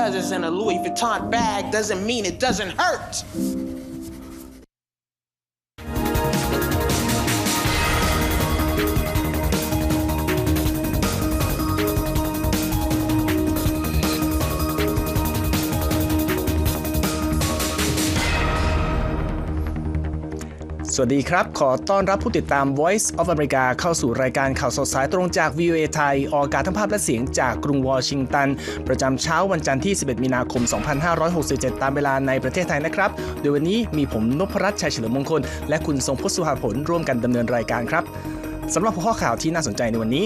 because it's in a Louis Vuitton bag doesn't mean it doesn't hurt. วัสดีครับ ขอต้อนรับผู้ติดตาม Voice of America เข้าสู่รายการข่าวสดสายตรงจาก VOA ไทย ออกอากาศทั้งภาพและเสียงจากกรุงวอชิงตัน ประจำเช้าวันจันทร์ที่ 11 มีนาคม 2567 ตามเวลาในประเทศไทยนะครับ โดยวันนี้มีผมนพรัตน์ชัยเฉลิมมงคล และคุณทรงพจน์สุภาผลร่วมกันดำเนินรายการครับสำหรับหัวข้อข่าวที่น่าสนใจในวันนี้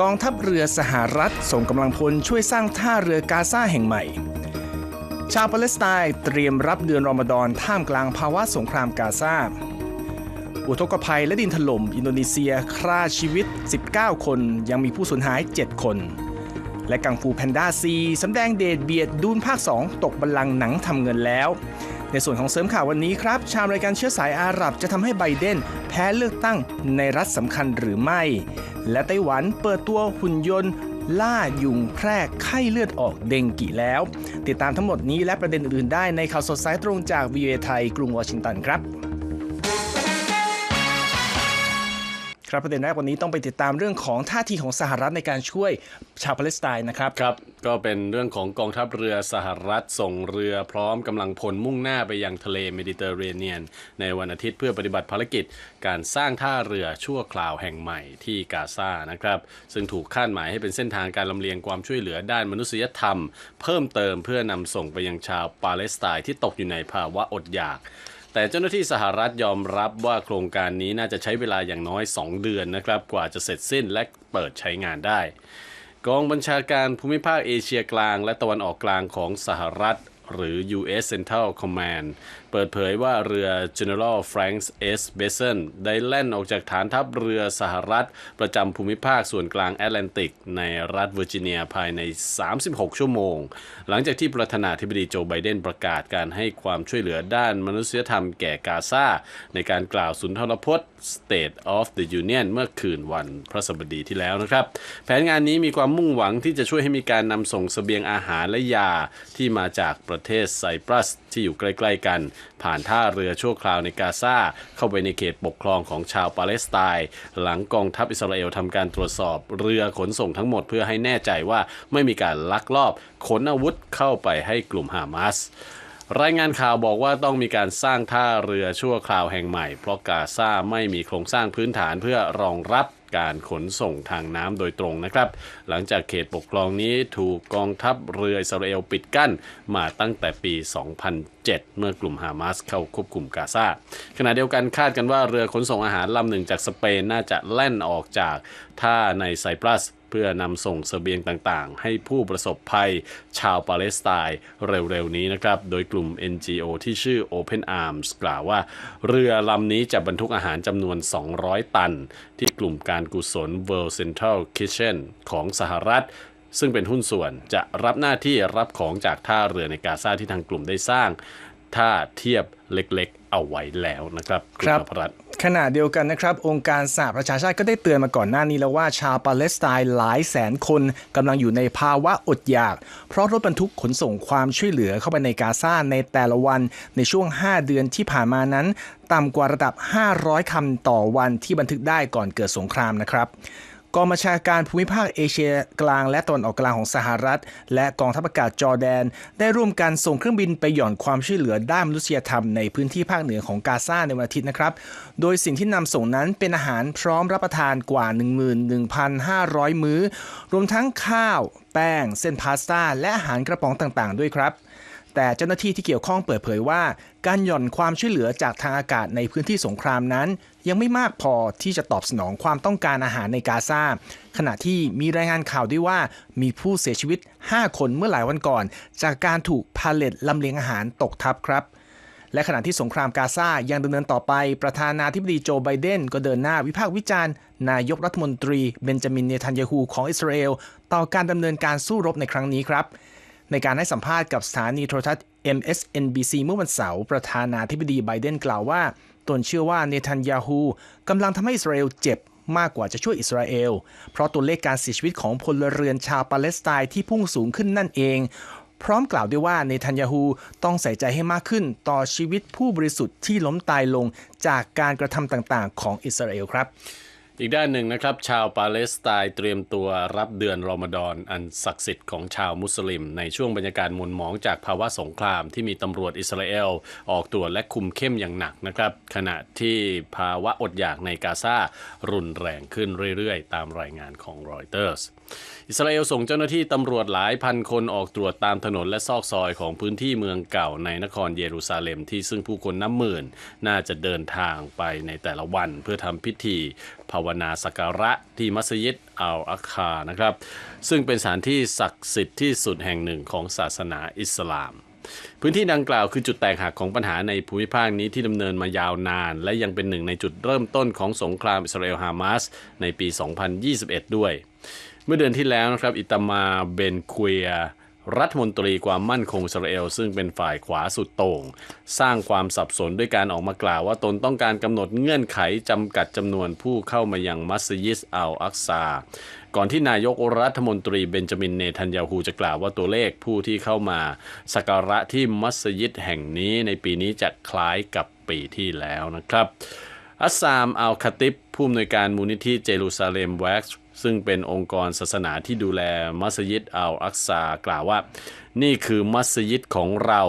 กองทัพเรือสหรัฐส่งกำลังพลช่วยสร้างท่าเรือกาซาแห่งใหม่ ชาวปาเลสไตน์เตรียมรับเดือนรอมฎอนท่ามกลางภาวะสงครามกาซาอุทกภัยและดินถล่มอินโดนีเซียฆ่าชีวิต 19 คน ยังมีผู้สูญหาย 7 คน และกังฟูแพนด้าซีสำแดงเดชเบียดดูนภาค 2 ตกบัลลังก์หนังทำเงินแล้ว ในส่วนของเสริมข่าววันนี้ครับ ชาวอเมริกันเชื้อสายอาหรับจะทำให้ไบเดน แพ้เลือกตั้งในรัฐสำคัญหรือไม่ และไต้หวันเปิดตัวหุ่นยนต์ ล่ายุงแพร่ไข้เลือดออกเดงกิแล้ว ติดตามทั้งหมดนี้และประเด็นอื่นๆได้ในข่าวสดสายตรงจากวิเอไทยกรุงวอชิงตันครับ ครับประเด็นแรกวันนี้ต้องไปติดตามเรื่องของท่าทีของสหรัฐในการช่วยชาวปาเลสไตน์นะครับครับ ก็เป็นเรื่องของกองทัพเรือสหรัฐส่งเรือพร้อมกำลังพลมุ่งหน้าไปยังทะเลเมดิเตอร์เรเนียน ในวันอาทิตย์เพื่อปฏิบัติภารกิจ การสร้างท่าเรือชั่วคราวแห่งใหม่ที่กาซานะครับ ซึ่งถูกคาดหมายให้เป็นเส้นทางการลำเลียงความช่วยเหลือด้านมนุษยธรรม เพิ่มเติมเพื่อนำส่งไปยังชาวปาเลสไตน์ที่ตกอยู่ในภาวะอดอยาก แต่เจ้าหน้าที่สหรัฐยอมรับว่าโครงการนี้น่าจะใช้เวลาอย่างน้อย 2 เดือนนะครับ กว่าจะเสร็จสิ้นและเปิดใช้งานได้ กองบัญชาการภูมิภาคเอเชียกลาง และตะวันออกกลางของสหรัฐ หรือ U.S. Central Command เปิดเผยว่าเรือ General Frank S. Besson ได้แล่นออกจากฐานทัพเรือสหรัฐ ประจำภูมิภาคส่วนกลางแอตแลนติก ในรัฐเวอร์จิเนียภายใน 36 ชั่วโมง หลังจากที่ประธานาธิบดีโจไบเดนประกาศการให้ความช่วยเหลือด้านมนุษยธรรมแก่กาซาในการกล่าวสุนทรพจน์ State of the Union เมื่อคืนวันพระสบดีที่แล้วนะครับ แผนงานนี้มีความมุ่งหวังที่จะช่วยให้มีการนำส่งเสบียงอาหารและยาที่มาจากประเทศไซปรัสที่อยู่ใกล้ๆกัน ผ่านท่าเรือชั่วคราวในกาซาเข้าไปในเขตปกครองของชาวปาเลสไตน์หลังกองทัพอิสราเอลทำการตรวจสอบเรือขนส่งทั้งหมดเพื่อให้แน่ใจว่าไม่มีการลักลอบขนอาวุธเข้าไปให้กลุ่มฮามาสรายงานข่าวบอกว่าต้องมีการสร้างท่าเรือชั่วคราวแห่งใหม่ เพราะกาซาไม่มีโครงสร้างพื้นฐานเพื่อรองรับ การขนส่งทางน้ำโดยตรงนะครับ หลังจากเขตปกครองนี้ถูกกองทัพเรืออิสราเอลปิดกั้น มาตั้งแต่ปี 2007 เมื่อกลุ่มฮามาสเข้าควบคุมกาซาขณะเดียวกันคาดกันว่าเรือขนส่งอาหารลำหนึ่งจากสเปนน่าจะแล่นออกจากท่าในไซปรัส เพื่อนำส่งเสบียงต่างๆ ให้ผู้ประสบภัยชาวปาเลสไตน์เร็วๆนี้นะครับ โดยกลุ่ม NGO ที่ชื่อ Open Arms กล่าวว่า เรือลำนี้จะบรรทุกอาหารจำนวน 200 ตัน ที่กลุ่มการกุศล World Central Kitchen ของสหรัฐซึ่งเป็นหุ้นส่วนจะรับหน้าที่รับของจากท่าเรือในกาซาที่ทางกลุ่มได้สร้างท่าเทียบเล็ก เอาไว้แล้วนะครับครับณนพรัตน์ขณะเดียวกันนะครับ องค์การสหประชาชาติก็ได้เตือนมาก่อนหน้านี้แล้วว่าชาวปาเลสไตน์หลายแสนคนกำลังอยู่ในภาวะอดอยาก เพราะรถบรรทุกขนส่งความช่วยเหลือเข้าไปในกาซาในแต่ละวันในช่วง 5 เดือนที่ผ่านมานั้น ต่ำกว่าระดับ 500 คำต่อวันที่บันทึกได้ก่อนเกิดสงครามนะครับ กองบัญชาการภูมิภาคเอเชียกลางและตะวันออกกลางของสหรัฐ และกองทัพอากาศจอร์แดน ได้ร่วมกันส่งเครื่องบินไปหย่อนความช่วยเหลือด้านมนุษยธรรมในพื้นที่ภาคเหนือของกาซาในวันอาทิตย์นะครับ โดยสิ่งที่นำส่งนั้นเป็นอาหารพร้อมรับประทานกว่า 11,500 มื้อ รวมทั้งข้าว แป้ง เส้นพาสต้า และอาหารกระป๋องต่างๆ ด้วยครับแต่เจ้าหน้าที่ที่เกี่ยวข้องเปิดเผยว่า การหย่อนความช่วยเหลือจากทางอากาศในพื้นที่สงครามนั้น ยังไม่มากพอที่จะตอบสนองความต้องการอาหารในกาซาขณะที่มีรายงานข่าวด้วยว่ามีผู้เสียชีวิต 5 คนเมื่อหลายวันก่อน จากการถูกพาเลตลำเลียงอาหารตกทับครับและขณะที่สงครามกาซายังดำเนินต่อไป ประธานาธิบดีโจไบเดนก็เดินหน้าวิพากษ์วิจารณ์ นายกรัฐมนตรีเบนจามินเนทันยาฮูของอิสราเอล ต่อการดำเนินการสู้รบในครั้งนี้ครับ ในการให้สัมภาษณ์กับสถานีโทรทัศน์ MSNBC เมื่อวันเสาร์ประธานาธิบดีไบเดนกล่าวว่า ตนเชื่อว่าเนทันยาฮูกำลังทำให้อิสราเอลเจ็บมากกว่าจะช่วยอิสราเอล เพราะตัวเลขการเสียชีวิตของพลเรือนชาวปาเลสไตน์ที่พุ่งสูงขึ้นนั่นเอง พร้อมกล่าวด้วยว่าเนทันยาฮูต้องใส่ใจให้มากขึ้นต่อชีวิตผู้บริสุทธิ์ที่ล้มตายลงจากการกระทำต่างๆ ของอิสราเอลครับ อีกด้านหนึ่งนะครับ ชาวปาเลสไตน์เตรียมตัวรับเดือนรอมฎอนอันศักดิ์สิทธิ์ของชาวมุสลิม ในช่วงบรรยากาศมุนหมองจากภาวะสงครามที่มีตำรวจอิสราเอล ออกตรวจและคุมเข้มอย่างหนักนะครับ ขณะที่ภาวะอดอยากในกาซารุนแรงขึ้นเรื่อยๆ ตามรายงานของรอยเตอร์ส อิสราเอลส่งเจ้าหน้าที่ตำรวจหลายพันคนออกตรวจตามถนนและซอกซอยของพื้นที่เมืองเก่าในนครเยรูซาเล็มที่ซึ่งผู้คนนับหมื่น น่าจะเดินทางไปในแต่ละวันเพื่อทำพิธีภาวนาสักการะที่มัสยิดอัลอัคคานะครับ ซึ่งเป็นสถานที่ศักดิ์สิทธิ์ที่สุดแห่งหนึ่งของศาสนาอิสลามพื้นที่ดังกล่าวคือจุดแตกหักของปัญหาในภูมิภาคนี้ที่ดำเนินมายาวนาน และยังเป็นหนึ่งในจุดเริ่มต้นของสงครามอิสราเอลฮามาสในปี 2021 ด้วย เมื่อเดือนที่แล้วนะครับอิตามาเบนควียรัฐมนตรีความมั่นคงอิสราเอลซึ่งเป็นฝ่ายขวาสุดโต่ง สร้างความสับสนด้วยการออกมากล่าวว่าตนต้องการกำหนดเงื่อนไขจำกัดจำนวนผู้เข้ามายังมัสยิดอัลอักซาก่อนที่นายกรัฐมนตรีเบนจามินเนทันยาฮูจะกล่าวว่าตัวเลขผู้ที่เข้ามาสักการะที่มัสยิดแห่งนี้ในปีนี้จะคล้ายกับปีที่แล้วนะครับอัสซามอัลคาติบ ผู้อำนวยการมูลนิธิเจรูซาเล็มแว็กซ์ซึ่งเป็นองค์กรศาสนาที่ดูแลมัสยิดอัลอักซากล่าวว่า นี่คือมัสยิดของเรา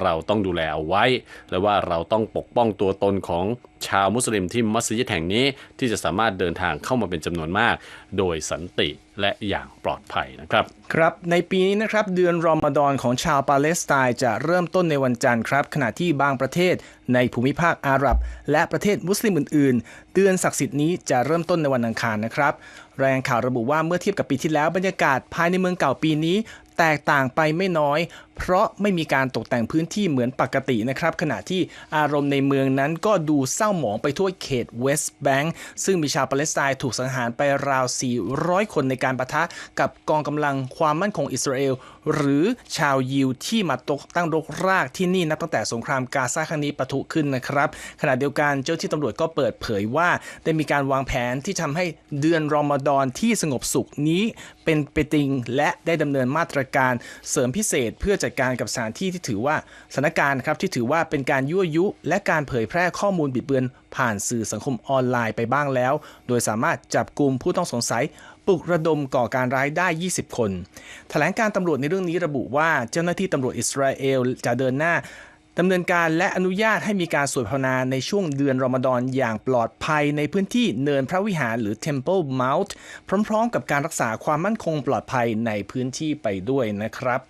เราต้องดูแลเอาไว้ และว่าเราต้องปกป้องตัวตนของชาวมุสลิมที่มัสยิดแห่งนี้ที่จะสามารถเดินทางเข้ามาเป็นจำนวนมาก โดยสันติและอย่างปลอดภัยนะครับ ครับในปีนี้นะครับเดือนรอมฎอนของชาวปาเลสไตน์จะเริ่มต้นในวันจันทร์ครับ ขณะที่บางประเทศในภูมิภาคอาหรับ และประเทศมุสลิมอื่น ๆ เดือนศักดิ์สิทธิ์นี้จะเริ่มต้นในวันอังคารนะครับรายงานข่าวระบุว่าเมื่อเทียบกับปีที่แล้วบรรยากาศภายในเมืองเก่าปีนี้ แตกต่างไปไม่น้อยเพราะไม่มีการตกแต่งพื้นที่เหมือนปกตินะครับขณะที่อารมณ์ในเมืองนั้นก็ดูเศร้าหมองไปทั่วเขตเวสต์แบงค์ซึ่งมีชาวปาเลสไตน์ถูกสังหารไปราว 400 คนในการประทะกับกองกำลังความมั่นคงอิสราเอล หรือชาวยิวที่มาตกตั้งรกรากที่นี่นับตั้งแต่สงครามกาซาครั้งนี้ปะทุขึ้นนะครับ ขณะเดียวกันเจ้าที่ตำรวจก็เปิดเผยว่า ได้มีการวางแผนที่ทำให้เดือนรอมฎอนที่สงบสุขนี้เป็นไปจริงและได้ดำเนินมาตรการเสริมพิเศษเพื่อจัดการกับสถานที่ที่ถือว่าสถานการณ์ครับที่ถือว่าเป็นการยั่วยุ และการเผยแพร่ข้อมูลบิดเบือนผ่านสื่อสังคมออนไลน์ไปบ้างแล้ว โดยสามารถจับกลุ่มผู้ต้องสงสัยปลุกระดมก่อการร้ายได้ 20 คน แถลงการตำรวจในเรื่องนี้ระบุว่าเจ้าหน้าที่ตำรวจอิสราเอลจะเดินหน้าดำเนินการและอนุญาตให้มีการสวดภาวนาในช่วงเดือนรอมฎอนอย่างปลอดภัยในพื้นที่เนินพระวิหารหรือ Temple Mount พร้อมๆ กับการรักษาความมั่นคงปลอดภัยในพื้นที่ไปด้วยนะครับ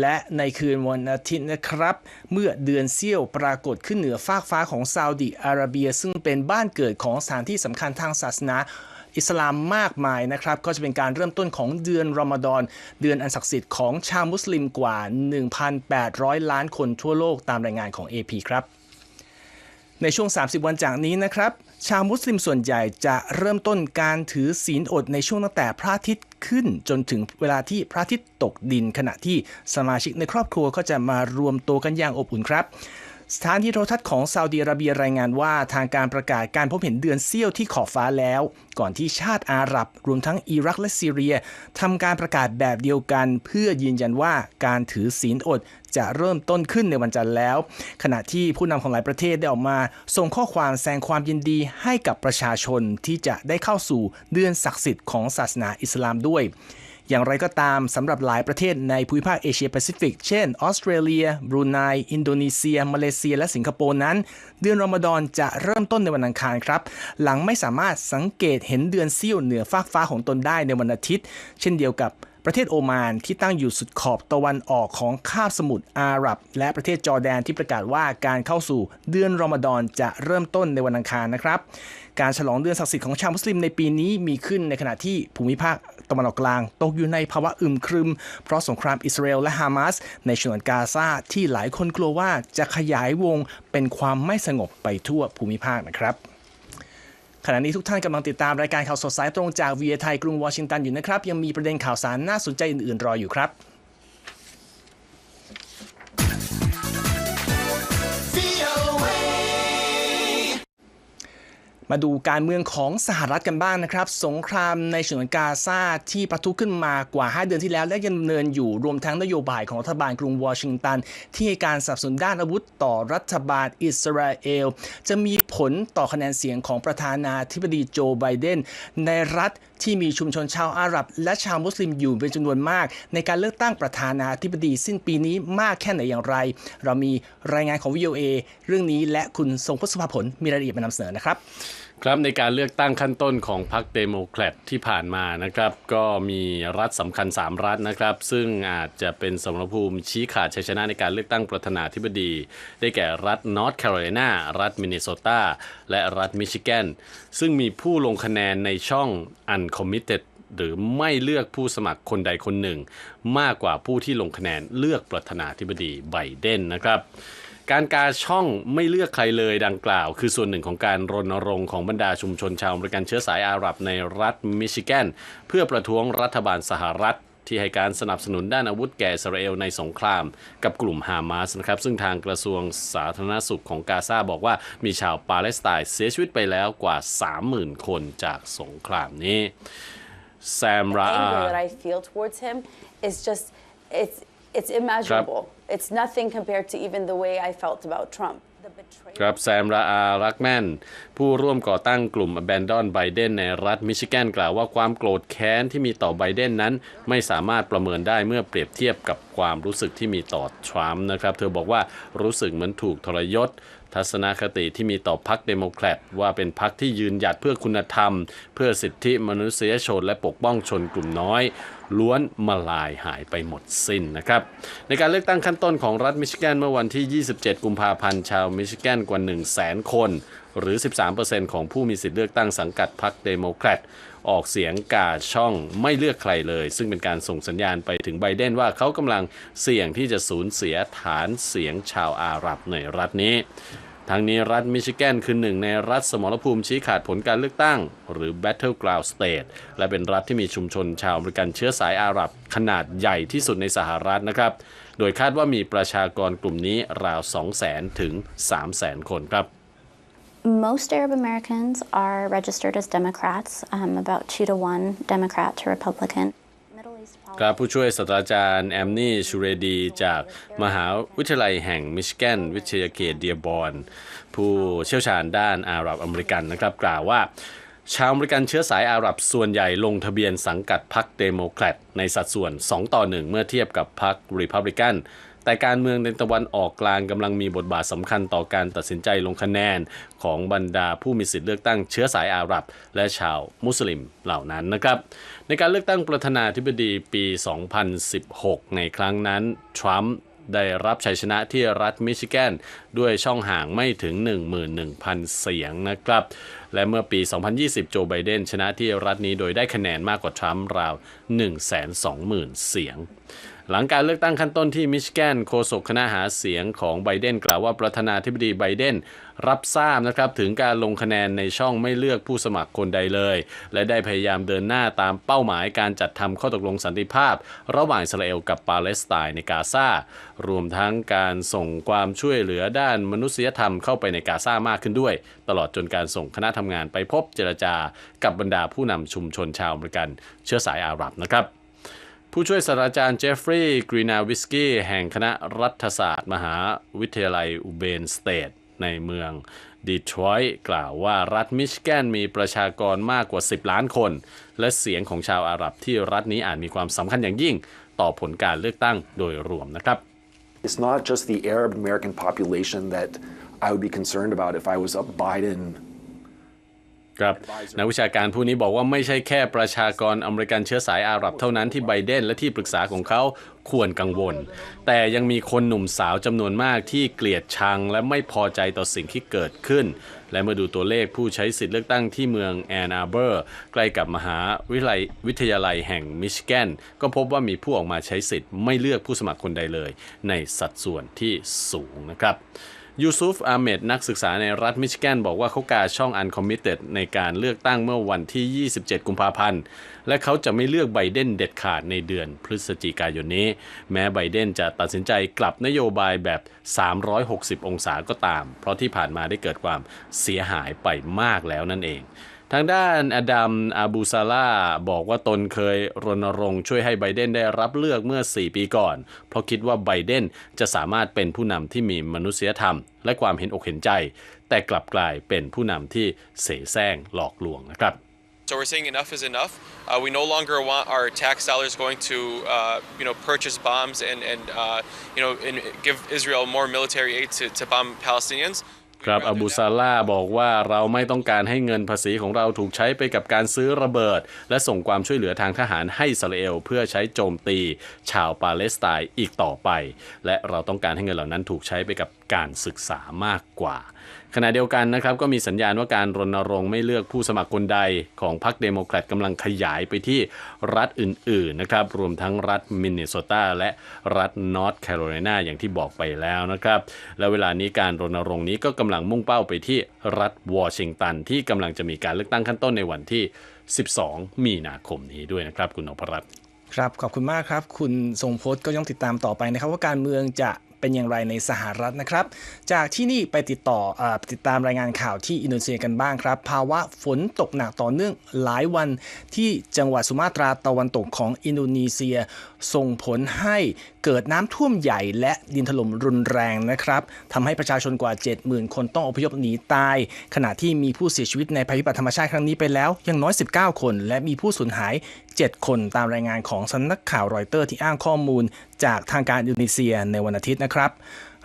และในคืนวันอาทิตย์นะครับ เมื่อเดือนเซี่ยวปรากฏขึ้นเหนือฟากฟ้าของซาอุดิอาระเบีย ซึ่งเป็นบ้านเกิดของสถานที่สำคัญทางศาสนาอิสลามมากมายนะครับ ก็จะเป็นการเริ่มต้นของเดือนรอมฎอน เดือนอันศักดิ์สิทธิ์ของชาวมุสลิมกว่า 1,800 ล้านคนทั่วโลกตามรายงานของ AP ครับ ในช่วง 30 วันจากนี้นะครับ ชาวมุสลิมส่วนใหญ่จะเริ่มต้นการถือศีลอดในช่วงตั้งแต่พระอาทิตย์ขึ้น จนถึงเวลาที่พระอาทิตย์ตกดิน ขณะที่สมาชิกในครอบครัวก็จะมารวมตัวกันอย่างอบอุ่นครับ สถานที่โทรทัศน์ของซาอุดิอาระเบียรายงานว่าทางการประกาศการพบเห็นเดือนเสี้ยวที่ขอบฟ้าแล้ว ก่อนที่ชาติอาหรับ รวมทั้งอิรักและซีเรียทำการประกาศแบบเดียวกัน เพื่อยืนยันว่าการถือศีลอดจะเริ่มต้นขึ้นในวันจันทร์แล้ว ขณะที่ผู้นำของหลายประเทศได้ออกมา ส่งข้อความแสดงความยินดีให้กับประชาชนที่จะได้เข้าสู่เดือนศักดิ์สิทธิ์ของศาสนาอิสลามด้วย อย่างไรก็ตามสำหรับหลายประเทศในภูมิภาคเอเชียแปซิฟิก เช่น ออสเตรเลีย บรูไน อินโดนีเซีย มาเลเซีย และสิงคโปร์นั้น เดือนรอมฎอนจะเริ่มต้นในวันอังคารครับ หลังไม่สามารถสังเกตเห็นเดือนเสี้ยวเหนือฟากฟ้าของตนได้ในวันอาทิตย์ เช่นเดียวกับ ประเทศโอมานที่ตั้งอยู่สุดขอบตะวันออกของคาบสมุทรอาหรับ และประเทศจอร์แดนที่ประกาศว่าการเข้าสู่เดือนรอมฎอนจะเริ่มต้นในวันอังคารนะครับ การฉลองเดือนศักดิ์สิทธิ์ของชาวมุสลิมในปีนี้มีขึ้นในขณะที่ภูมิภาคตะวันออกกลาง ตกอยู่ในภาวะอึมครึม เพราะสงครามอิสราเอลและฮามาสในฉนวนกาซาที่หลายคนกลัวว่าจะขยายวงเป็นความไม่สงบไปทั่วภูมิภาคนะครับ ขณะนี้ทุกท่านกำลังติดตามรายการข่าวสดสายตรงจากวีไทยกรุงวอชิงตันอยู่นะครับ ยังมีประเด็นข่าวสารน่าสนใจอื่นๆ รออยู่ครับ มาดูการเมืองของสหรัฐกันบ้างนะครับ สงครามในฉนวนกาซาที่ประทุขึ้นมากว่า 5 เดือนที่แล้ว และยังดำเนินอยู่รวมทั้งนโยบายของรัฐบาลกรุงวอชิงตัน ที่ให้การสนับสนุนด้านอาวุธต่อรัฐบาลอิสราเอล จะมีผลต่อคะแนนเสียงของประธานาธิบดีโจไบเดนในรัฐที่มีชุมชนชาวอาหรับ และชาวมุสลิมอยู่เป็นจำนวนมาก ในการเลือกตั้งประธานาธิบดีสิ้นปีนี้มากแค่ไหนอย่างไร เรามีรายงานของ VOA เรื่องนี้และคุณทรงพจน์สุภผลมีรายละเอียดมานำเสนอนะครับ ครับในการเลือกตั้งขั้นต้นของพรรคเดโมแครตที่ผ่านมานะครับ ก็มีรัฐสำคัญ 3 รัฐนะครับ ซึ่งอาจจะเป็นสมรภูมิชี้ขาดชัยชนะในการเลือกตั้งประธานาธิบดี ได้แก่รัฐนอร์ทแคโรไลนารัฐมินนิโซตาและรัฐมิชิแกน ซึ่งมีผู้ลงคะแนนในช่อง uncommitted หรือไม่เลือกผู้สมัครคนใดคนหนึ่ง มากกว่าผู้ที่ลงคะแนนเลือกประธานาธิบดีไบเดนนะครับ การกาช่องไม่เลือกใครเลยดังกล่าว คือส่วนหนึ่งของการรณรงค์ของบรรดาชุมชนชาวอเมริกันเชื้อสายอาหรับในรัฐมิชิแกน เพื่อประท้วงรัฐบาลสหรัฐที่ให้การสนับสนุนด้านอาวุธแก่อิสราเอลในสงคราม กับกลุ่มฮามาสนะครับ ซึ่งทางกระทรวงสาธารณสุขของกาซาบอกว่ามีชาวปาเลสไตน์เสียชีวิตไปแล้วกว่า 30,000 คนจากสงครามนี้แซมรา anger that I feel towards him is just it's it's immeasurable. It's nothing compared to even the way I felt about Trump. The betrayal. ครับแซมราอารักแม่นผู้ร่วมก่อตั้งกลุ่ม Abandon Biden ในรัฐมิชิแกนกล่าวว่าความโกรธแค้นที่มีต่อไบเดนนั้น ไม่สามารถประเมินได้เมื่อเปรียบเทียบกับความรู้สึกที่มีต่อทรัมป์นะครับ เธอบอกว่ารู้สึกเหมือนถูกทรยศ ทัศนคติที่มีต่อพรรคเดโมแครตว่าเป็นพรรคที่ยืนหยัดเพื่อคุณธรรม เพื่อสิทธิมนุษยชนและปกป้องชนกลุ่มน้อย ล้วนมาลายหายไปหมดสิ้นนะครับ ในการเลือกตั้งขั้นต้นของรัฐมิชิแกนเมื่อวันที่ 27 กุมภาพันธ์ชาวมิชิแกนกว่า 1 0 0 0 0แสนคน หรือ 13%ของผู้มีสิทธิเลือกตั้งสังกัดพรรคเดโมแครตออกเสียงกาช่องไม่เลือกใครเลย ซึ่งเป็นการส่งสัญญาณไปถึงไบเดนว่าเขากำลังเสี่ยงที่จะสูญเสียฐานเสียงชาวอาหรับในรัฐนี้ ทั้งนี้รัฐมิชิแกนคือหนึ่งในรัฐสมรภูมิชี้ขาดผลการเลือกตั้ง หรือ Battleground State และเป็นรัฐที่มีชุมชนชาวอเมริกันเชื้อสายอาหรับขนาดใหญ่ที่สุดในสหรัฐนะครับ โดยคาดว่ามีประชากรกลุ่มนี้ราว 200,000 ถึง 300,000 คนครับ Most Arab Americans are registered as Democrats, um, about two to one Democrat to Republican. ครับผู้ช่วยศาสตราจารย์แอมนี่ชูเรดี จากมหาวิทยาลัยแห่งมิชิแกนวิทยาเขตเดียบอนผู้เชี่ยวชาญด้านอาหรับอเมริกันนะครับ กล่าวว่า ชาวอเมริกันเชื้อสายอาหรับส่วนใหญ่ลงทะเบียนสังกัดพรรคเดโมแครตในสัดส่วน 2 ต่อ 1 เมื่อเทียบกับพรรครีพับลิกัน แต่การเมืองในตะวันออกกลางกำลังมีบทบาทสำคัญต่อการตัดสินใจลงคะแนน ของบรรดาผู้มีสิทธิเลือกตั้งเชื้อสายอาหรับ และชาวมุสลิมเหล่านั้นนะครับ ในการเลือกตั้งประธานาธิบดีปี 2016 ในครั้งนั้นทรัมป์ได้รับชัยชนะที่รัฐมิชิแกน ด้วยช่องห่างไม่ถึง 11,000 เสียงนะครับ และเมื่อปี 2020 โจไบเดนชนะที่รัฐนี้โดยได้คะแนนมากกว่าทรัมป์ราว 120,000 เสียง หลังการเลือกตั้งขั้นต้นที่มิชิแกนโฆษกคณะหาเสียงของไบเดนกล่าวว่าประธานาธิบดีไบเดนรับทราบนะครับถึงการลงคะแนนในช่องไม่เลือกผู้สมัครคนใดเลย และได้พยายามเดินหน้าตามเป้าหมายการจัดทำข้อตกลงสันติภาพ ระหว่างอิสราเอลกับปาเลสไตน์ในกาซารวมทั้งการส่งความช่วยเหลือด้านมนุษยธรรมเข้าไปในกาซามากขึ้นด้วย ตลอดจนการส่งคณะทำงานไปพบเจรจากับบรรดาผู้นำชุมชนชาวอเมริกัน เชื้อสายอาหรับนะครับ ผู้ช่วยศาสตราจารย์เจฟฟรีย์กรีนาวิสกี้แห่งคณะรัฐศาสตร์ มหาวิทยาลัยอุเบนสเตทในเมืองดีทรอยต์กล่าวว่ารัฐมิชิแกนมีประชากรมากกว่า 10 ล้านคน และเสียงของชาวอาหรับที่รัฐนี้อาจมีความสำคัญอย่างยิ่งต่อผลการเลือกตั้งโดยรวมนะครับ It's not just the Arab American population that I would be concerned about if I was a Biden ครับนักวิชาการผู้นี้บอกว่าไม่ใช่แค่ประชากรอเมริกันเชื้อสายอาหรับเท่านั้นที่ไบเดนและที่ปรึกษาของเขาควรกังวล แต่ยังมีคนหนุ่มสาวจำนวนมากที่เกลียดชังและไม่พอใจต่อสิ่งที่เกิดขึ้น และเมื่อดูตัวเลขผู้ใช้สิทธิเลือกตั้งที่เมืองแอนอาร์เบอร์ใกล้กับมหาวิทยาลัยวิทยาลัยแห่งมิชิแกนก็พบว่ามีผู้ออกมาใช้สิทธิ์ไม่เลือกผู้สมัครคนใดเลย ในสัดส่วนที่สูงนะครับ ยูซุฟอาเมดนักศึกษาในรัฐมิชิแกนบอกว่าเขากาช่องอันคอมมิเต็ดในการเลือกตั้งเมื่อวันที่ 27 กุมภาพันธ์ และเขาจะไม่เลือกไบเดนเด็ดขาดในเดือนพฤศจิกายนนี้ แม้ไบเดนจะตัดสินใจกลับนโยบายแบบ 360 องศาก็ตาม เพราะที่ผ่านมาได้เกิดความเสียหายไปมากแล้วนั่นเอง ทางด้านอดัมอาบูซาลาบอกว่าตนเคยรณรงค์ช่วยให้ไบเดนได้รับเลือกเมื่อ 4 ปีก่อน เพราะคิดว่าไบเดนจะสามารถเป็นผู้นำที่มีมนุษยธรรม และความเห็นอกเห็นใจ แต่กลับกลายเป็นผู้นำที่เสแสร้งหลอกลวงนะครับ So we're saying enough is enough. Uh, we no longer want our tax dollars going to, uh, you know, purchase bombs and, and uh, you know, and give Israel more military aid to, to bomb Palestinians. ครับอบูซาล่าบอกว่าเราไม่ต้องการให้เงินภาษีของเราถูกใช้ไปกับการซื้อระเบิด และส่งความช่วยเหลือทางทหารให้อิสราเอลเพื่อใช้โจมตีชาวปาเลสไตน์อีกต่อไป และเราต้องการให้เงินเหล่านั้นถูกใช้ไปกับการศึกษามากกว่า ขณะเดียวกันนะครับก็มีสัญญาณว่าการรณรงค์ไม่เลือกผู้สมัครคนใดของพรรคเดโมแครตกำลังขยายไปที่รัฐอื่นๆนะครับรวมทั้งรัฐมินนิโซตาและรัฐนอร์ทแคโรไลนาอย่างที่บอกไปแล้วนะครับและเวลานี้การรณรงค์นี้ก็กำลังมุ่งเป้าไปที่รัฐวอชิงตัน ที่กำลังจะมีการเลือกตั้งขั้นต้นในวันที่ 12 มีนาคมนี้ด้วยนะครับคุณนพรัตน์ครับ ขอบคุณมากครับ คุณทรงพจน์ก็ยังติดตามต่อไปนะครับ ว่าการเมืองจะ เป็นอย่างไรในสหรัฐนะครับ จากที่นี่ไปติดต่ออติดตามรายงานข่าวที่อินโดนีเซียกันบ้างครับ ภาวะฝนตกหนักต่อเนื่องหลายวันที่จังหวัดสุมาตราตะวันตกของอินโดนีเซีย ส่งผลให้เกิดน้ำท่วมใหญ่และดินถล่มรุนแรงนะครับทำให้ประชาชนกว่า 70,000 คนต้องอพยพหนีตาย ขณะที่มีผู้เสียชีวิตในภัยพิบัติธรรมชาติครั้งนี้ไปแล้วยังน้อย 19 คน และมีผู้สูญหาย 7 คนตามรายงานของสำนักข่าวรอยเตอร์ที่อ้างข้อมูล จากทางการอินโดนีเซียในวันอาทิตย์นะครับ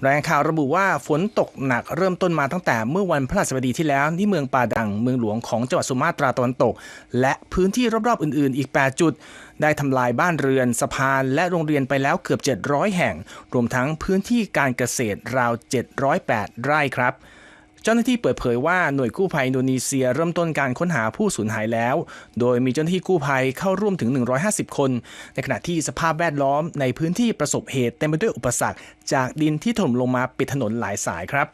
รายงานข่าวระบุว่าฝนตกหนักเริ่มต้นมาตั้งแต่เมื่อวันพฤหัสบดีที่แล้วที่เมืองปาดังเมืองหลวงของจังหวัดสุมาตราตะวันตก และพื้นที่รอบๆอื่น ๆ อีก 8 จุด ได้ทำลายบ้านเรือนสะพานและโรงเรียนไปแล้วเกือบ 700 แห่ง รวมทั้งพื้นที่การเกษตรราว 708 ไร่ครับ เจ้าหน้าที่เปิดเผยว่าหน่วยกู้ภัยอินโดนีเซียเริ่มต้นการค้นหาผู้สูญหายแล้ว โดยมีเจ้าหน้าที่กู้ภัยเข้าร่วมถึง 150 คน ในขณะที่สภาพแวดล้อมในพื้นที่ประสบเหตุเต็มไปด้วยอุปสรรค จากดินที่ถล่มลงมาปิดถนนหลายสายครับ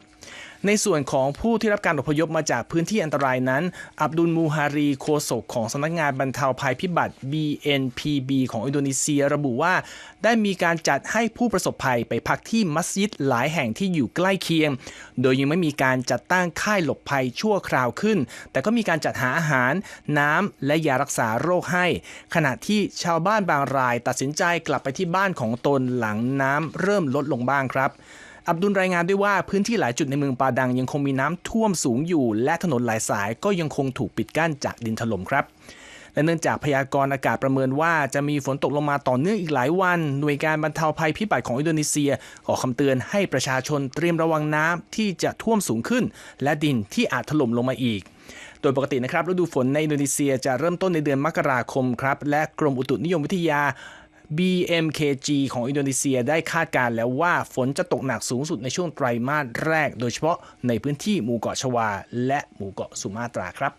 ในส่วนของผู้ที่รับการอพยพมาจากพื้นที่อันตรายนั้น อับดุลมูฮารีโคศกของสำนักงานบรรเทาภัยพิบัติ BNPB ของอินโดนีเซียระบุว่า ได้มีการจัดให้ผู้ประสบภัยไปพักที่มัสยิดหลายแห่งที่อยู่ใกล้เคียง โดยยังไม่มีการจัดตั้งค่ายหลบภัยชั่วคราวขึ้น แต่ก็มีการจัดหาอาหาร น้ำและยารักษาโรคให้ ขณะที่ชาวบ้านบางรายตัดสินใจกลับไปที่บ้านของตนหลังน้ำเริ่มลดลงบ้างครับ อับดุลรายงานด้วยว่าพื้นที่หลายจุดในเมืองปาดังยังคงมีน้ำท่วมสูงอยู่ และถนนหลายสายก็ยังคงถูกปิดกั้นจากดินถล่มครับและเนื่องจากพยากรณ์อากาศประเมินว่าจะมีฝนตกลงมาต่อเนื่องอีกหลายวัน หน่วยการบรรเทาภัยพิบัติของอินโดนีเซียขอคำเตือนให้ประชาชนเตรียมระวังน้ำที่จะท่วมสูงขึ้น และดินที่อาจถล่มลงมาอีก โดยปกตินะครับฤดูฝนในอินโดนีเซียจะเริ่มต้นในเดือนมกราคมครับ และกรมอุตุนิยมวิทยา BMKG ของอินโดนีเซียได้คาดการณ์แล้วว่าฝนจะตกหนักสูงสุดในช่วงไตรมาสแรก โดยเฉพาะในพื้นที่หมู่เกาะชวา และหมู่เกาะสุมาตราครับ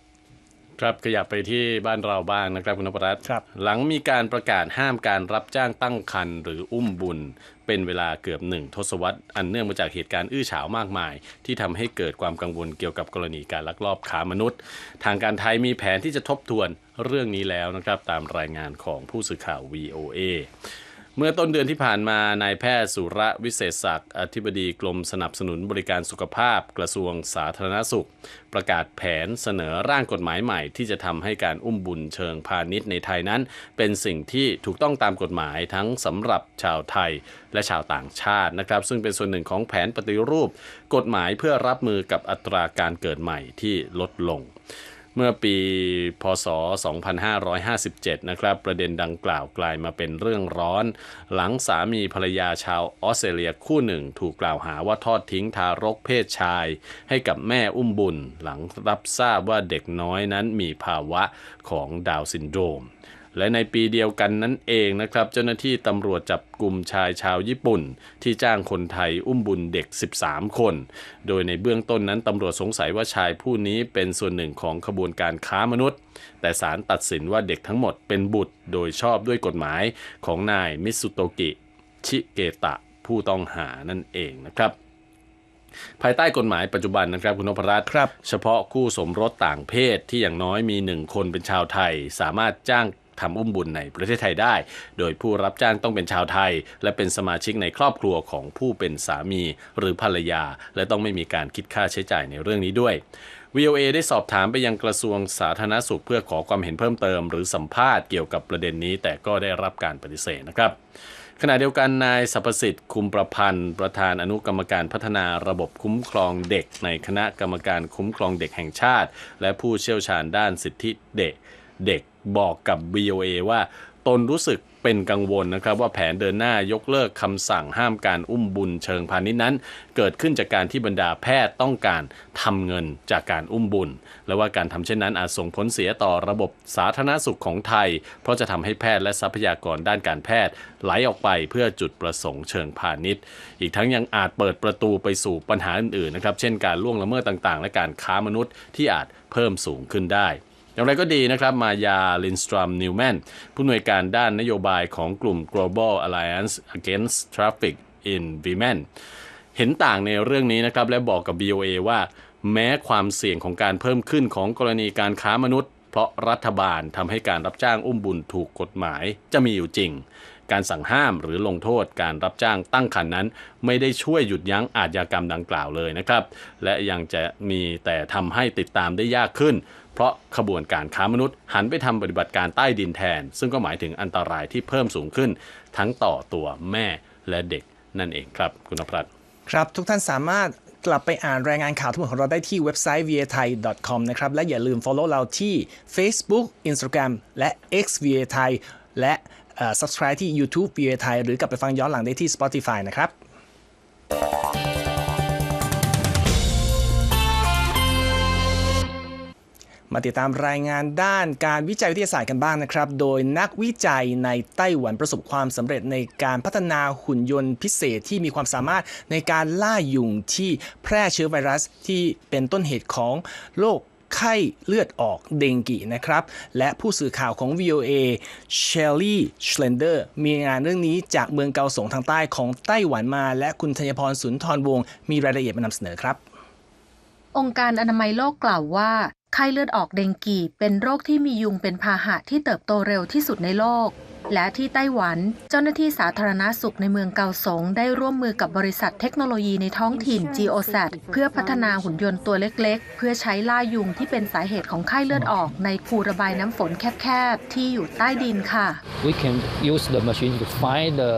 ครับขยับไปที่บ้านเราบ้างนะครับคุณนพรัตน์ครับ หลังมีการประกาศห้ามการรับจ้างตั้งครรภ์หรืออุ้มบุญ เป็นเวลาเกือบหนึ่งทศวรรษอันเนื่องมาจากเหตุการณ์อื้อฉาวมากมาย ที่ทำให้เกิดความกังวลเกี่ยวกับกรณีการลักลอบค้ามนุษย์ ทางการไทยมีแผนที่จะทบทวนเรื่องนี้แล้วนะครับตามรายงานของผู้สื่อข่าว VOA เมื่อต้นเดือนที่ผ่านมานายแพทย์สุรวิเศษศักดิ์อธิบดีกรมสนับสนุนบริการสุขภาพกระทรวงสาธารณสุข ประกาศแผนเสนอร่างกฎหมายใหม่ ที่จะทำให้การอุ้มบุญเชิงพาณิชย์ในไทยนั้น เป็นสิ่งที่ถูกต้องตามกฎหมายทั้งสำหรับชาวไทยและชาวต่างชาตินะครับ ซึ่งเป็นส่วนหนึ่งของแผนปฏิรูป กฎหมายเพื่อรับมือกับอัตราการเกิดใหม่ที่ลดลง เมื่อปีพศ 2557 นะครับ ประเด็นดังกล่าวกลายมาเป็นเรื่องร้อน หลังสามีภรรยาชาวออสเตรเลียคู่หนึ่ง ถูกกล่าวหาว่าทอดทิ้งทารกเพศชาย ให้กับแม่อุ้มบุญ หลังรับทราบว่าเด็กน้อยนั้นมีภาวะของดาวซินโดรม และในปีเดียวกันนั้นเองนะครับ เจ้าหน้าที่ตำรวจจับกลุ่มชายชาวญี่ปุ่น ที่จ้างคนไทยอุ้มบุญเด็ก 13 คน โดยในเบื้องต้นนั้นตำรวจสงสัยว่าชายผู้นี้เป็นส่วนหนึ่งของขบวนการค้ามนุษย์ แต่ศาลตัดสินว่าเด็กทั้งหมดเป็นบุตร โดยชอบด้วยกฎหมายของนายมิสุโตกิชิเกตะผู้ต้องหานั่นเองนะครับภายใต้กฎหมายปัจจุบันนะครับคุณนพรัตน์ครับเฉพาะคู่สมรสต่างเพศที่อย่างน้อยมีหนึ่งคนเป็นชาวไทย สามารถจ้าง ทำอุ้มบุญในประเทศไทยได้ โดยผู้รับจ้างต้องเป็นชาวไทย และเป็นสมาชิกในครอบครัวของผู้เป็นสามีหรือภรรยา และต้องไม่มีการคิดค่าใช้จ่ายในเรื่องนี้ด้วย VOA ได้สอบถามไปยังกระทรวงสาธารณสุขเพื่อขอความเห็นเพิ่มเติม หรือสัมภาษณ์เกี่ยวกับประเด็นนี้ แต่ก็ได้รับการปฏิเสธนะครับขณะเดียวกันนายสรรพสิทธิ์คุมประพันธ์ ประธานอนุกรรมการพัฒนาระบบคุ้มครองเด็ก ในคณะกรรมการคุ้มครองเด็กแห่งชาติ และผู้เชี่ยวชาญด้านสิทธิเด็ก เด็ก บอกกับ VOA ว่าตนรู้สึกเป็นกังวลนะครับว่าแผนเดินหน้ายกเลิกคำสั่งห้ามการอุ้มบุญเชิงพาณิชย์นั้น เกิดขึ้นจากการที่บรรดาแพทย์ต้องการทำเงินจากการอุ้มบุญ และว่าการทำเช่นนั้นอาจส่งผลเสียต่อระบบสาธารณสุขของไทย เพราะจะทำให้แพทย์และทรัพยากรด้านการแพทย์ไหลออกไปเพื่อจุดประสงค์เชิงพาณิชย์ อีกทั้งยังอาจเปิดประตูไปสู่ปัญหาอื่นๆนะครับเช่นการล่วงละเมิดต่างๆ และการค้ามนุษย์ที่อาจเพิ่มสูงขึ้นได้ อย่างไรก็ดีนะครับ มายาลินสตรอมนิวแมนผู้อำนวยการด้านนโยบายของกลุ่ม Global Alliance Against Traffic in Women เห็นต่างในเรื่องนี้นะครับ และบอกกับ BOA ว่าแม้ความเสี่ยงของการเพิ่มขึ้นของกรณีการค้ามนุษย์ เพราะรัฐบาลทำให้การรับจ้างอุ้มบุญถูกกฎหมายจะมีอยู่จริง การสั่งห้ามหรือลงโทษการรับจ้างตั้งครรภ์นั้น ไม่ได้ช่วยหยุดยั้งอาชญากรรมดังกล่าวเลยนะครับ และยังจะมีแต่ทำให้ติดตามได้ยากขึ้น เพราะขบวนการค้ามนุษย์ หันไปทำปฏิบัติการใต้ดินแทน ซึ่งก็หมายถึงอันตรายที่เพิ่มสูงขึ้น ทั้งต่อตัวแม่และเด็กนั่นเองครับคุณนพรัตครับทุกท่านสามารถกลับไปอ่านรายงานข่าวทั้งหมดของเราได้ที่เว็บไซต์ va thai com นะครับ และอย่าลืม follow เราที่ Facebook Instagram และ X va thai และ subscribe ที่ YouTube va thai หรือกลับไปฟังย้อนหลังได้ที่ Spotify นะครับ มาติดตามรายงานด้านการวิจัยวิทยาศาสตร์กันบ้างนะครับ โดยนักวิจัยในไต้หวันประสบความสำเร็จในการพัฒนาหุ่นยนต์พิเศษที่มีความสามารถในการล่ายุงที่แพร่เชื้อไวรัสที่เป็นต้นเหตุของโรคไข้เลือดออกเดงกินะครับ และผู้สื่อข่าวของ VOA เชลลี่ชเลนเดอร์มีงานเรื่องนี้จากเมืองเกาสงทางใต้ของไต้หวันมา และคุณธัญพรสุนทรวงศ์มีรายละเอียดมานำเสนอครับ องค์การอนามัยโลกกล่าวว่า ไข้เลือดออกเดงกีเป็นโรคที่มียุงเป็นพาหะที่เติบโตเร็วที่สุดในโลก และที่ไต้หวัน เจ้าหน้าที่สาธารณาสุขในเมืองเกาสง ได้ร่วมมือกับบริษัทเทคโนโลยีในท้องถิ่น GeoSat เพื่อพัฒนาหุ่นยนต์ตัวเล็กๆ เพื่อใช้ล่ายุงที่เป็นสาเหตุของไข้เลือดออกในคูระบายน้ำฝนแคบๆ ที่อยู่ใต้ดินค่ะ we can use the machine to find the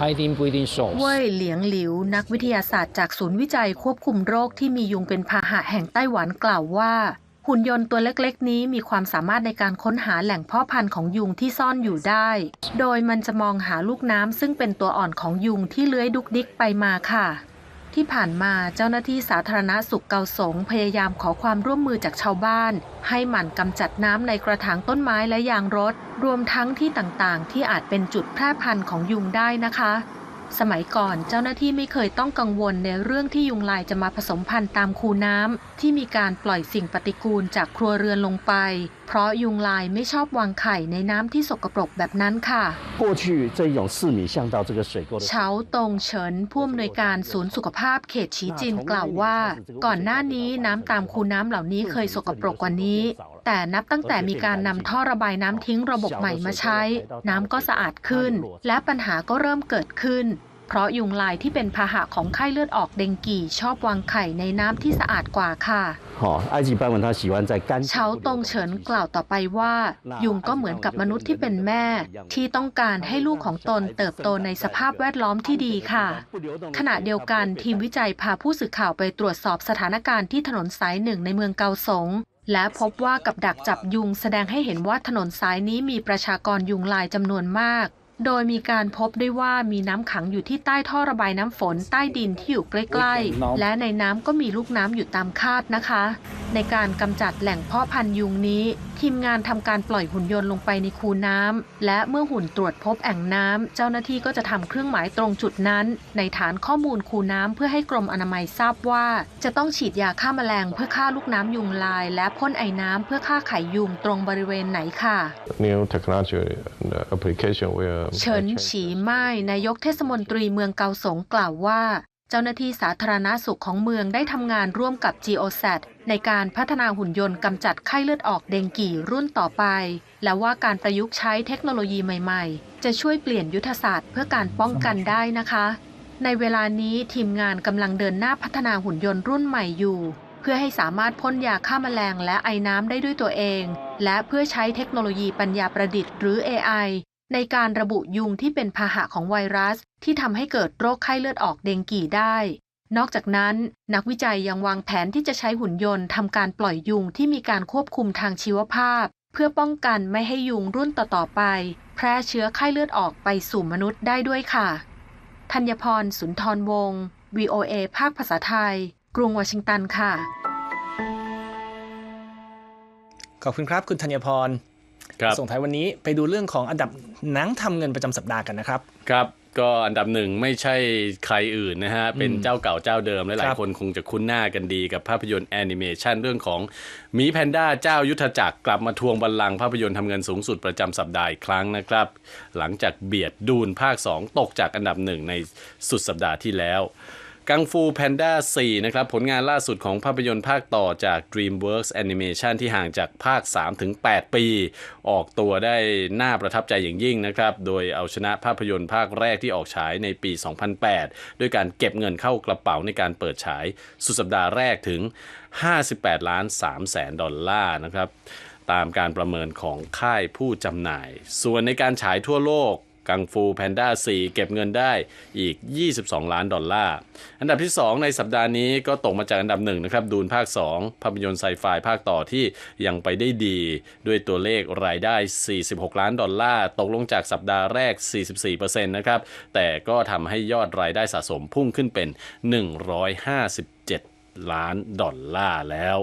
hiding breeding source. เว่ยเหลียงหลิว นักวิทยาศาสตร์จากศูนย์วิจัยควบคุมโรคที่มียุงเป็นพาหะแห่งไต้หวันกล่าวว่า หุ่นยนต์ตัวเล็กๆ นี้มีความสามารถในการค้นหาแหล่งเพ่อพันธุ์ของยุงที่ซ่อนอยู่ได้ โดยมันจะมองหาลูกน้ำซึ่งเป็นตัวอ่อนของยุงที่เลื้อยดุกดิกไปมาค่ะ ที่ผ่านมาเจ้าหน้าที่สาธารณสุขเกาสงพยายามขอความร่วมมือจากชาวบ้าน ให้หมั่นกำจัดน้ำในกระถางต้นไม้และยางรถ รวมทั้งที่ต่างๆ ที่อาจเป็นจุดแพร่พันธุ์ของยุงได้นะคะ สมัยก่อนเจ้าหน้าที่ไม่เคยต้องกังวลในเรื่องที่ยุงลายจะมาผสมพันธุ์ตามคูน้ำที่มีการปล่อยสิ่งปฏิกูลจากครัวเรือนลงไป เพราะยุงลายไม่ชอบวางไข่ในน้ำที่สกปรกแบบนั้นค่ะเฉาตงเฉินผู้อำนวยการศูนย์สุขภาพเขตชีจินกล่าวว่า ก่อนหน้านี้น้ำตามคูน้ำเหล่านี้เคยสกปรกกว่านี้ แต่นับตั้งแต่มีการนำท่อระบายน้ำทิ้งระบบใหม่มาใช้ น้ำก็สะอาดขึ้น และปัญหาก็เริ่มเกิดขึ้น เพราะยุงลายที่เป็นพาหะของไข้เลือดออกเดงกีชอบวางไข่ในน้ำที่สะอาดกว่าค่ะเชาตงเฉินกล่าวต่อไปว่า ยุงก็เหมือนกับมนุษย์ที่เป็นแม่ ที่ต้องการให้ลูกของตนเติบโตในสภาพแวดล้อมที่ดีค่ะ ขณะเดียวกันทีมวิจัยพาผู้สื่อข่าวไปตรวจสอบสถานการณ์ที่ถนนสายหนึ่งในเมืองเกาสงและพบว่ากับดักจับยุงแสดงให้เห็นว่าถนนสายนี้มีประชากรยุงลายจำนวนมาก โดยมีการพบด้วยว่ามีน้ำขังอยู่ที่ใต้ท่อระบายน้ำฝนใต้ดินที่อยู่ใกล้ๆ และในน้ำก็มีลูกน้ำอยู่ตามคาดนะคะ ในการกำจัดแหล่งเพาะพันธุ์ยุงนี้ ทีมงานทำการปล่อยหุ่นยนต์ลงไปในคูน้ำและเมื่อหุ่นตรวจพบแอ่งน้ำเจ้าหน้าที่ก็จะทำเครื่องหมายตรงจุดนั้น ในฐานข้อมูลคูน้ำเพื่อให้กรมอนามัยทราบว่า จะต้องฉีดยาฆ่าแมลงเพื่อฆ่าลูกน้ำยุงลาย และพ่นไอ้น้ำเพื่อฆ่าไข่ยุงตรงบริเวณไหนค่ะ new technology and application will เฉินฉีไม่ายนายกเทศมนตรีเมืองเกาสงกล่าวว่าเจ้าหน้าที่สาธารณาสุขของเมืองได้ทำงานร่วมกับ GeoSat ในการพัฒนาหุ่นยนต์กำจัดไข้เลือดออกเดงกีรุ่นต่อไป และว่าการประยุกต์ใช้เทคโนโลยีใหม่ๆ จะช่วยเปลี่ยนยุทธศาสตร์เพื่อการป้องกันได้นะคะ ในเวลานี้ทีมงานกำลังเดินหน้าพัฒนาหุ่นยนต์รุ่นใหม่อยู่ เพื่อให้สามารถพ่นยาฆ่าแมลงและไอน้ำได้ด้วยตัวเอง และเพื่อใช้เทคโนโลยีปัญญาประดิษฐ์หรือ AI ในการระบุยุงที่เป็นพาหะของไวรัส ที่ทำให้เกิดโรคไข้เลือดออกเดงกีได้ นอกจากนั้น นักวิจัยยังวางแผนที่จะใช้หุ่นยนต์ทำการปล่อยยุงที่มีการควบคุมทางชีวภาพ เพื่อป้องกันไม่ให้ยุงรุ่นต่อๆไป แพร่เชื้อไข้เลือดออกไปสู่มนุษย์ได้ด้วยค่ะธัญพรสุนทรวงศ์ VOA ภาคภาษาไทย กรุงวอชิงตันค่ะ ขอบคุณครับ คุณธัญพร ส่งท้ายวันนี้ไปดูเรื่องของอันดับหนังทำเงินประจำสัปดาห์กันนะครับ ครับก็อันดับหนึ่งไม่ใช่ใครอื่นนะฮะ เป็นเจ้าเก่าเจ้าเดิม และหลาคยรับคนคงจะคุ้นหน้ากันดีกับภาพยนตร์แอนิเมชันเรื่องของหมีแพนด้าเจ้ายุทธจักรกลับมาทวงบัลลังก์ภาพยนตร์ทำเงินสูงสุดประจำสัปดาห์อีกครั้งนะครับ หลังจากเบียดดูนภาค 2 ตกจากอันดับหนึ่งในสุดสัปดาห์ที่แล้ว กังฟูแพนด้า4นะครับผลงานล่าสุดของภาพยนตร์ภาคต่อจาก DreamWorks Animation ที่ห่างจากภาค 3 ถึง 8 ปี ออกตัวได้น่าประทับใจอย่างยิ่งนะครับ โดยเอาชนะภาพยนตร์ภาคแรกที่ออกฉายในปี 2008 ด้วยการเก็บเงินเข้ากระเป๋าในการเปิดฉายสุดสัปดาห์แรกถึง 58 ล้าน3แสนดอลลาร์นะครับตามการประเมินของค่ายผู้จำหน่าย ส่วนในการฉายทั่วโลก กังฟูแพนด้า4 เก็บเงินได้อีก 22 ล้านดอลลาร์ อันดับที่ 2 ในสัปดาห์นี้ก็ตกมาจากอันดับหนึ่งนะครับดูนภาค 2 ภาพยนตร์ไซไฟภาคต่อที่ยังไปได้ดี ด้วยตัวเลขรายได้ 46 ล้านดอลลาร์ ตกลงจากสัปดาห์แรก 44%นะครับแต่ก็ทำให้ยอดรายได้สะสมพุ่งขึ้นเป็น 157 ล้านดอลลาร์แล้ว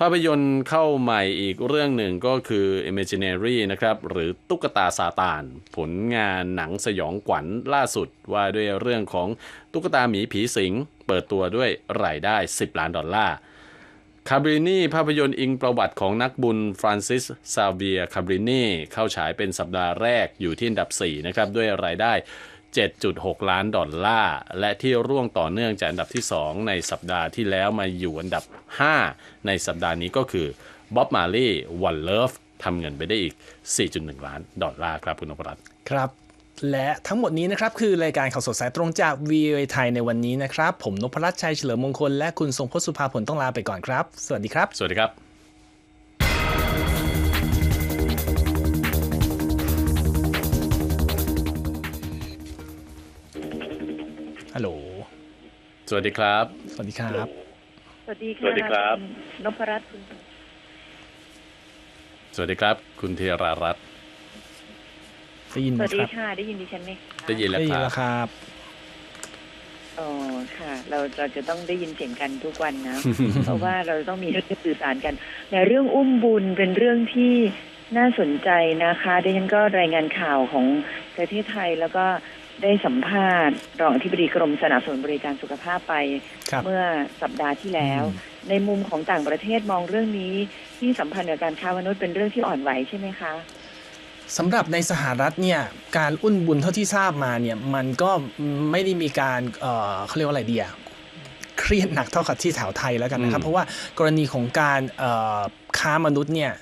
ภาพยนตร์เข้าใหม่อีกเรื่องหนึ่งก็คือ Imaginary นะครับหรือตุ๊กตาซาตาน ผลงานหนังสยองขวัญล่าสุดว่าด้วยเรื่องของตุ๊กตาหมีผีสิง เปิดตัวด้วยรายได้ 10 ล้านดอลลาร์คาบรินีภาพยนตร์อิงประวัติของนักบุญฟรานซิสซาเวียคาบรินีเข้าฉายเป็นสัปดาห์แรกอยู่ที่อันดับ 4 นะครับ ด้วยรายได้ 7.6 ล้านดอลลาร์ และที่ร่วงต่อเนื่องจากอันดับที่ 2 ในสัปดาห์ที่แล้วมาอยู่อันดับ 5 ในสัปดาห์นี้ก็คือบ๊อบมาลีวันเลิฟทำเงินไปได้อีก 4.1 ล้านดอลลาร์ครับคุณนพรัตน์ครับและทั้งหมดนี้นะครับ คือรายการข่าวสดสายตรงจาก VOA ไทยในวันนี้นะครับ ผมนพรัตน์ชัยเฉลิมมงคลและคุณทรงพจน์สุภาผลต้องลาไปก่อนครับ สวัสดีครับ สวัสดีครับ สวัสดีครับ สวัสดีครับ สวัสดีค่ะสวัสดีครับณนพรัตน์คุณสวัสดีครับ คุณเทรารัตน์ได้ยินสไหมวัสคดีรับ ค่ะได้ยินดิฉันไหมคะได้ยินแล้วได้คยินรัแล้บวครับ อ๋อค่ะ เราเราจะต้องได้ยินเสียงกันทุกวันนะ เพราะว่าเราต้องมีเรื่องสื่อสารกันแต่เรื่องอุ้มบุญเป็นเรื่องที่น่าสนใจนะคะดิฉันก็รายงานข่าวของประเทศไทยแล้วก็ ได้สัมภาษณ์รองอธิบดีกรมสนับสนุนบริการสุขภาพไปครับเมื่อสัปดาห์ที่แล้วอืมในมุมของต่างประเทศมองเรื่องนี้ที่สัมพันธ์กับการค้ามนุษย์เป็นเรื่องที่อ่อนไหวใช่ไหมคะสำหรับในสหรัฐเนี่ยการอุ้นบุญเท่าที่ทราบมาเนี่ยมันก็ไม่ได้มีการเอ่อเขาเรียกว่าอะไรเดียเครียดหนักเท่ากับที่แถวไทยแล้วกันนะครับอืมเพราะว่ากรณีของการเอ่อค้ามนุษย์เนี่ย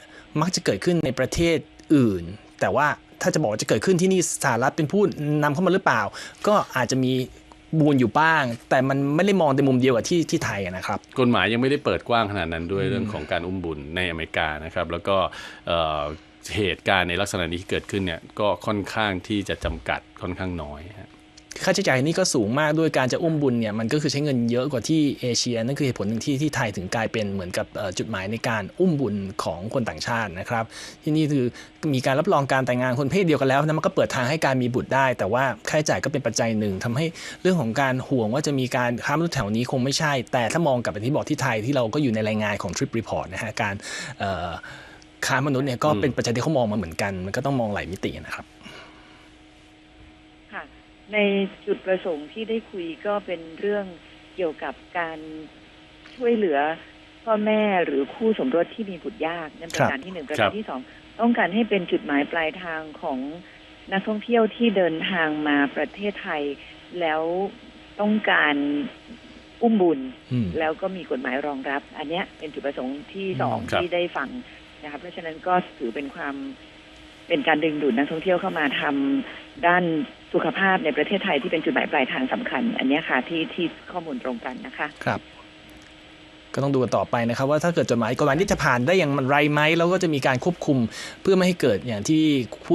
มักจะเกิดขึ้นในประเทศอื่น แต่ว่า ถ้าจะบอกว่าจะเกิดขึ้นที่นี่สหรัฐเป็นผู้นำเข้ามาหรือเปล่า ก็อาจจะมีบูนอยู่บ้าง แต่มันไม่ได้มองในมุมเดียวกับที่ที่ไทยนะครับกฎหมายยังไม่ได้เปิดกว้างขนาดนั้นด้วยเรื่องของการอุ้มบุญในอเมริกานะครับแล้วก็เหตุการณ์ในลักษณะนี้ที่เกิดขึ้นเนี่ยก็ค่อนข้างที่จะจำกัดค่อนข้างน้อยฮะ ค่าใช้จ่ายนี่ก็สูงมากด้วยการจะอุ้มบุญเนี่ยมันก็คือใช้เงินเยอะกว่าที่เอเชียนั่นคือเหตุผลหนึ่งที่ที่ไทยถึงกลายเป็นเหมือนกับจุดหมายในการอุ้มบุญของคนต่างชาตินะครับ ที่นี่คือมีการรับรองการแต่งงานคนเพศเดียวกันแล้วนะมันก็เปิดทางให้การมีบุตรได้ แต่ว่าค่าใช้จ่ายก็เป็นปัจจัยหนึ่งทำให้เรื่องของการห่วงว่าจะมีการค้ามนุษย์แถวนี้คงไม่ใช่ แต่ถ้ามองกลับไปที่บอกที่ไทยที่เราก็อยู่ในรายงานของ Trip Report นะฮะการค้ามนุษย์เนี่ยก็เป็นปัจจัยที่เขามองมาเหมือนกัน มันก็ต้องมองหลายมิตินะครับ ในจุดประสงค์ที่ได้คุยก็เป็นเรื่องเกี่ยวกับการช่วยเหลือพ่อแม่หรือคู่สมรสที่มีบุตรยากนั่นประการที่หนึ่งประครัการบที่สองต้องการให้เป็นจุดหมายปลายทางของนักท่องเที่ยวที่เดินทางมาประเทศไทย แล้วต้องการอุ้มบุญอืมแล้วก็มีกฎหมายรองรับ อันเนี้ยเป็นจุดประสงค์ที่สองครับที่ได้ฟังนะคะเพราะฉะนั้นก็ถือเป็นความ เป็นการดึงดูดนักท่องเที่ยวเข้ามาทำด้านสุขภาพในประเทศไทยที่เป็นจุดหมายปลายทางสำคัญ อันนี้ค่ะที่ที่ข้อมูลตรงกันนะคะครับ ก็ต้องดูกันต่อไปนะครับ ว่าถ้าเกิดจดหมายกฎหมายที่จะผ่านได้อย่างไรไหมแล้วก็จะมีการควบคุมเพื่อไม่ให้เกิดอย่างที่พูด